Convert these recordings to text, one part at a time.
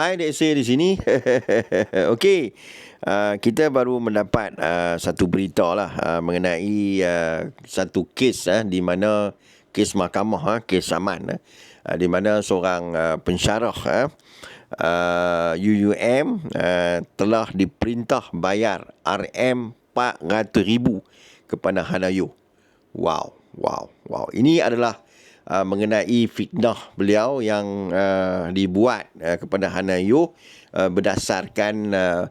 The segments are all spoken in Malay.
Hai Dek di sini. Okey. Uh, kita baru mendapat uh, satu berita lah uh, mengenai uh, satu kes uh, di mana kes mahkamah uh, kes aman uh, di mana seorang uh, pensyarah uh, UUM uh, telah diperintah bayar RM400,000 kepada Hanayo. Wow, wow, wow. Ini adalah uh, mengenai fitnah beliau yang uh, dibuat uh, kepada Hanayo uh, berdasarkan uh,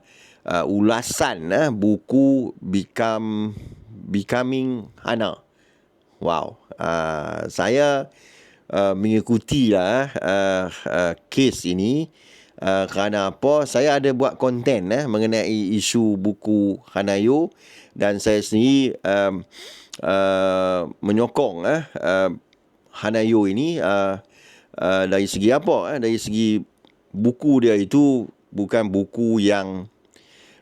uh, ulasan uh, buku Become Becoming Hana. Wow. Uh, saya uh, mengikuti lah uh, uh, kes ini uh, kerana apa? Saya ada buat konten uh, mengenai isu buku Hanayo dan saya sendiri um, uh, menyokong uh, uh, Hanayo ini uh, uh, dari segi apa? Uh, dari segi buku dia itu bukan buku yang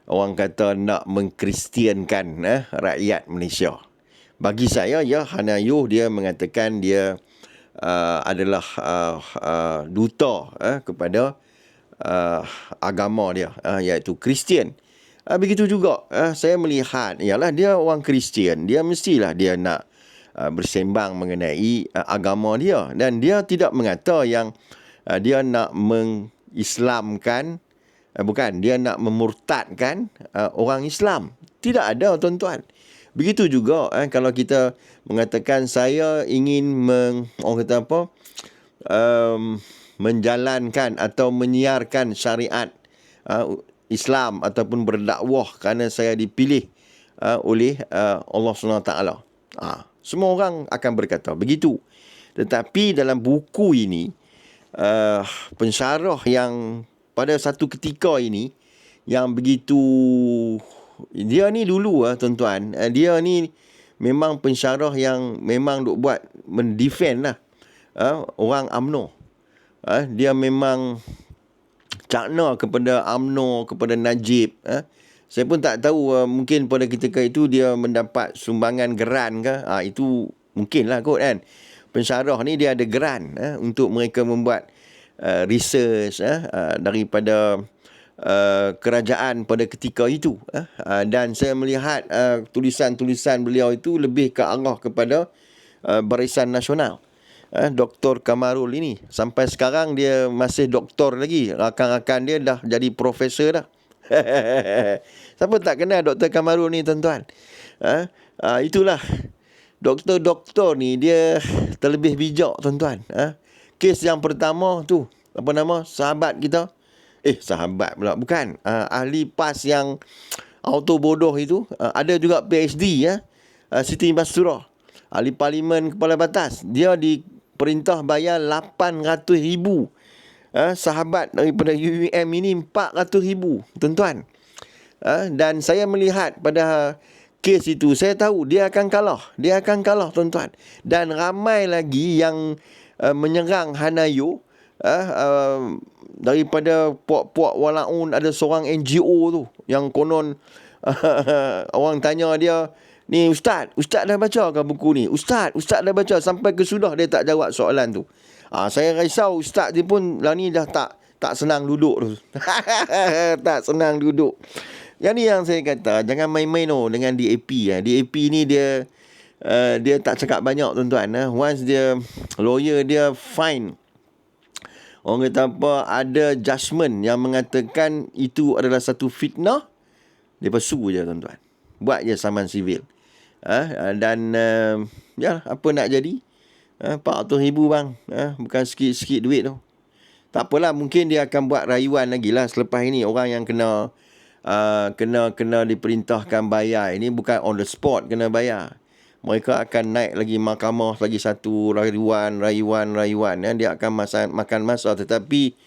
orang kata nak mengkristiankan uh, rakyat Malaysia. Bagi saya ya Hanayo dia mengatakan dia uh, adalah uh, uh, duta uh, kepada uh, agama dia uh, iaitu Kristian. Uh, begitu juga uh, saya melihat ialah dia orang Kristian dia mestilah dia nak Uh, bersembang mengenai uh, agama dia. Dan dia tidak mengata yang uh, dia nak mengislamkan bukan dia nak memurtadkan orang Islam. Tidak ada tuan-tuan. Begitu juga eh, kalau kita mengatakan saya ingin meng, orang kata apa um, menjalankan atau menyiarkan syariat uh, Islam ataupun berdakwah kerana saya dipilih uh, oleh uh, Allah SWT. Ah, semua orang akan berkata begitu. Tetapi dalam buku ini, uh, pensyarah yang pada satu ketika ini, yang begitu, dia ni dulu uh, tuan-tuan, uh, dia ni memang pensyarah yang memang duk buat mendefend lah uh, orang UMNO. Uh, dia memang cakna kepada UMNO, kepada Najib. Uh, saya pun tak tahu uh, mungkin pada ketika itu dia mendapat sumbangan geran ke. Ha, itu mungkinlah kot kan. Pensyarah ni dia ada geran uh, untuk mereka membuat uh, research uh, uh, daripada uh, kerajaan pada ketika itu. Uh, uh, dan saya melihat uh, tulisan-tulisan beliau itu lebih ke arah kepada uh, Barisan Nasional. Uh, Dr. Kamarul ini. Sampai sekarang dia masih doktor lagi. Rakan-rakan dia dah jadi profesor dah. Siapa tak kenal Dr. Kamarul ni tuan-tuan? Ha? Ha, itulah. Doktor-doktor ni dia terlebih bijak tuan-tuan. Ha? Kes yang pertama tu. Apa nama? Sahabat kita. Eh sahabat pula. Bukan. Ha, ahli PAS yang auto bodoh itu. Ha, ada juga PhD ya. Ha, Siti Basura. Ahli Parlimen Kepala Batas. Dia diperintah bayar 800 ribu uh, sahabat daripada UUM ini 400 ribu tuan-tuan. Uh, dan saya melihat pada kes itu saya tahu dia akan kalah. Dia akan kalah tuan-tuan. Dan ramai lagi yang uh, menyerang Hanayo. Uh, uh, daripada puak-puak walaun ada seorang NGO tu yang konon uh, orang tanya dia ni ustaz ustaz dah baca ke buku ni ustaz ustaz dah baca sampai ke sudah dia tak jawab soalan tu Ah, saya risau ustaz dia pun lah ni dah tak tak senang duduk tu. tak senang duduk. Yang ni yang saya kata, jangan main-main oh dengan DAP ya. DAP ni dia uh, dia tak cakap banyak tuan-tuan eh. Once dia lawyer dia fine Orang kata apa ada judgement yang mengatakan itu adalah satu fitnah dia pesu je tuan-tuan. Buat je saman sivil. Uh, dan uh, ya apa nak jadi? Ha, 400 ribu bang. Ha, bukan sikit-sikit duit tu. Tak apalah. Mungkin dia akan buat rayuan lagi lah selepas ini. Orang yang kena uh, kena kena diperintahkan bayar. Ini bukan on the spot kena bayar. Mereka akan naik lagi mahkamah lagi satu rayuan, rayuan, rayuan. Ya. Dia akan masa, makan masa. Tetapi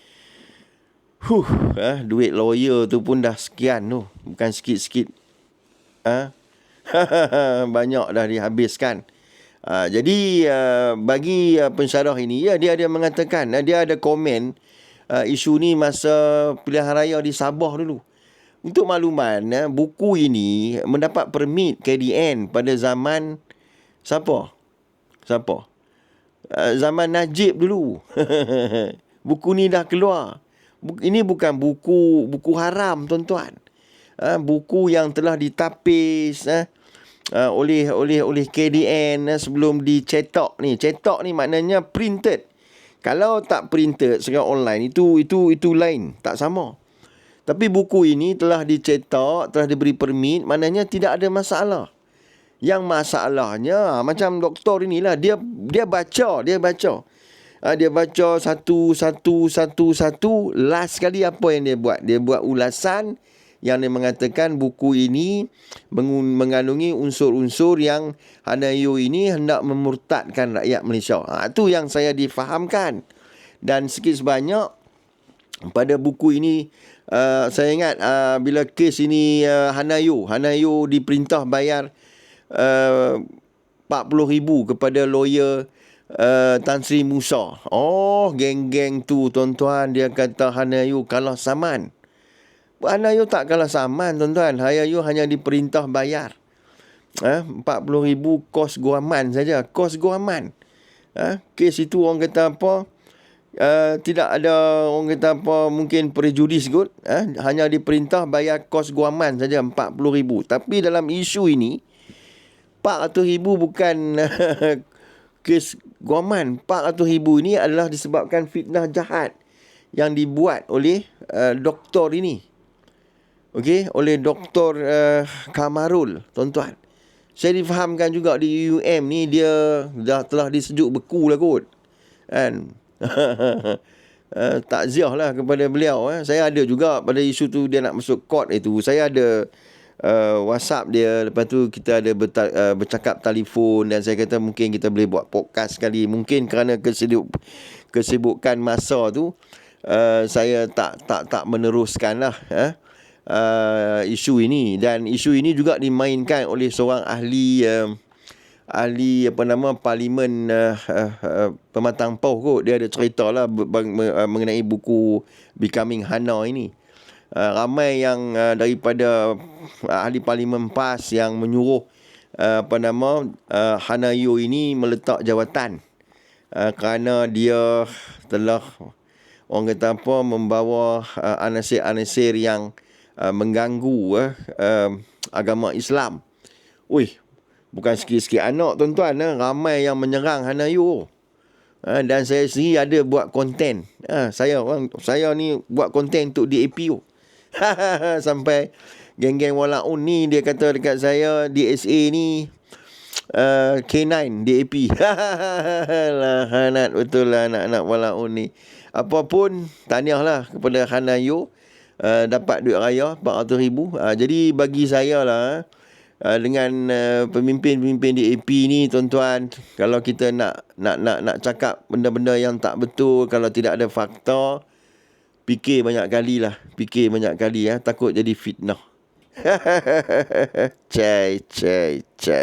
huh, ha, duit lawyer tu pun dah sekian tu. Bukan sikit-sikit. Ha? Banyak dah dihabiskan. Uh, jadi uh, bagi uh, pensyarah ini ya dia ada mengatakan uh, dia ada komen uh, isu ni masa pilihan raya di Sabah dulu. Untuk makluman uh, buku ini mendapat permit KDN pada zaman siapa? Siapa? Uh, zaman Najib dulu. buku ni dah keluar. ini bukan buku buku haram tuan-tuan. Uh, buku yang telah ditapis uh, uh, oleh oleh oleh KDN uh, sebelum dicetak ni. Cetak ni maknanya printed. Kalau tak printed secara online itu itu itu lain, tak sama. Tapi buku ini telah dicetak, telah diberi permit, maknanya tidak ada masalah. Yang masalahnya macam doktor inilah dia dia baca, dia baca. Ha, dia baca satu satu satu satu last kali apa yang dia buat? Dia buat ulasan yang dia mengatakan buku ini mengandungi unsur-unsur yang Hanayo ini hendak memurtadkan rakyat Malaysia. Ha, itu yang saya difahamkan. Dan sikit sebanyak pada buku ini uh, saya ingat uh, bila kes ini uh, Hanayo, Hanayo diperintah bayar uh, 40,000 kepada lawyer uh, Tan Sri Musa. Oh, geng-geng tu tuan-tuan dia kata Hanayu kalah saman. Hanayu tak kalah saman tuan-tuan. Hanayu hanya diperintah bayar. Ha? 40,000 kos guaman saja. Kos guaman. Ha? Kes itu orang kata apa? Uh, tidak ada orang kata apa mungkin prejudis kot eh? hanya diperintah bayar kos guaman saja 40,000 tapi dalam isu ini 400,000 bukan kes guaman 400,000 ini adalah disebabkan fitnah jahat yang dibuat oleh uh, doktor ini. Okey, oleh doktor uh, Kamarul, tuan-tuan. Saya difahamkan juga di UM ni dia dah telah disejuk beku lah kot. Kan? uh, takziah lah kepada beliau. Eh. Saya ada juga pada isu tu dia nak masuk court itu. Saya ada uh, WhatsApp dia lepas tu kita ada berta- uh, bercakap telefon dan saya kata mungkin kita boleh buat podcast sekali mungkin kerana kesibuk kesibukan masa tu uh, saya tak tak tak meneruskan lah uh, uh, isu ini. Dan isu ini juga dimainkan oleh seorang ahli uh, ahli apa nama parlimen uh, uh, uh, pematang pauh kot. Dia ada cerita lah mengenai buku Becoming Hana ini. Uh, ramai yang uh, daripada uh, ahli parlimen PAS yang menyuruh uh, apa nama uh, Hanayo ini meletak jawatan. Uh, kerana dia telah orang kata apa membawa uh, anasir-anasir yang uh, mengganggu uh, uh, agama Islam. Ui, bukan sikit-sikit anak tuan-tuan uh, ramai yang menyerang Hanayo. Uh, dan saya sendiri ada buat konten. Uh, saya orang saya ni buat konten untuk DAPO. Sampai geng-geng walaun ni dia kata dekat saya DSA ni uh, K9 DAP. lah hanat betul lah anak-anak walaun ni. Apapun tahniahlah kepada Hanayo uh, dapat duit raya 400,000. Uh, jadi bagi saya lah uh, dengan uh, pemimpin-pemimpin DAP ni tuan-tuan kalau kita nak nak nak nak cakap benda-benda yang tak betul kalau tidak ada fakta Fikir banyak kali lah. Fikir banyak kali ya. Takut jadi fitnah. cai, cai, cai.